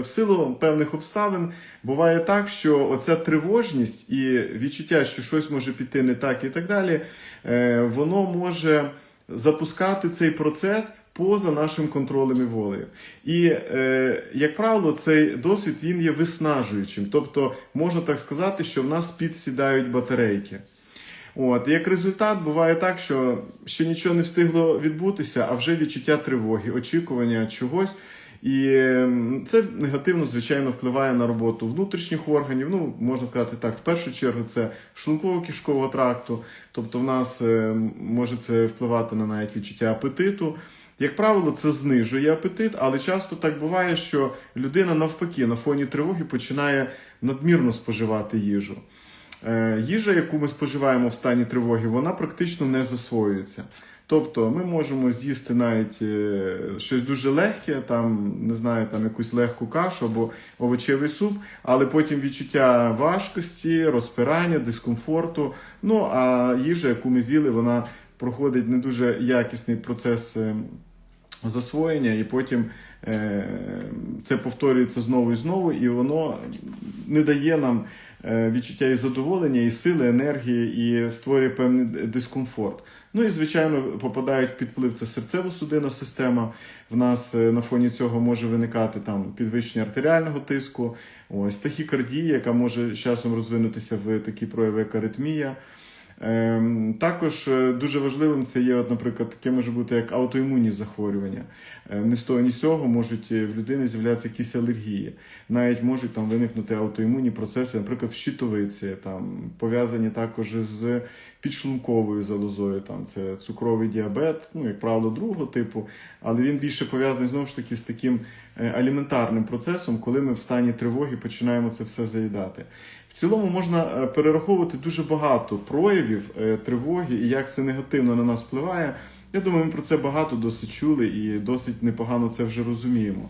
В силу певних обставин буває так, що оця тривожність і відчуття, що щось може піти не так і так далі, е, воно може запускати цей процес поза нашим контролем і волею. І, е, як правило, цей досвід він є виснажуючим. Тобто, можна так сказати, що в нас підсідають батарейки. От, як результат буває так, що ще нічого не встигло відбутися, а вже відчуття тривоги, очікування чогось. І це негативно, звичайно, впливає на роботу внутрішніх органів. Ну, можна сказати так, в першу чергу це шлунково-кишкового тракту. Тобто, в нас е, може це впливати на навіть відчуття апетиту. Як правило, це знижує апетит, але часто так буває, що людина навпаки на фоні тривоги починає надмірно споживати їжу. Е, Їжа, яку ми споживаємо в стані тривоги, вона практично не засвоюється. Тобто ми можемо з'їсти навіть е, щось дуже легке, там не знаю, там якусь легку кашу або овочевий суп, але потім відчуття важкості, розпирання, дискомфорту. Ну а їжа, яку ми з'їли, вона проходить не дуже якісний процес е, засвоєння, і потім е, це повторюється знову і знову, і воно не дає нам е, відчуття і задоволення, і сили, енергії, і створює певний дискомфорт. Ну і звичайно попадають під вплив це серцево-судинна система. В нас е, на фоні цього може виникати там підвищення артеріального тиску, ось тахікардія, яка може з часом розвинутися в такі прояви, як аритмія. Ем, також е, дуже важливим це є, от, наприклад, таке може бути як аутоімунні захворювання. Е, Ні з того, ні з цього можуть е, в людини з'являтися якісь алергії. Навіть можуть там виникнути аутоімунні процеси, наприклад, в щитовиці, там пов'язані також з підшлунковою залозою. Там це цукровий діабет, ну як правило, другого типу, але він більше пов'язаний знову ж таки з таким е, аліментарним процесом, коли ми в стані тривоги починаємо це все заїдати. В цілому можна е, перераховувати дуже багато проявів е, тривоги і як це негативно на нас впливає. Я думаю, ми про це багато досить чули і досить непогано це вже розуміємо.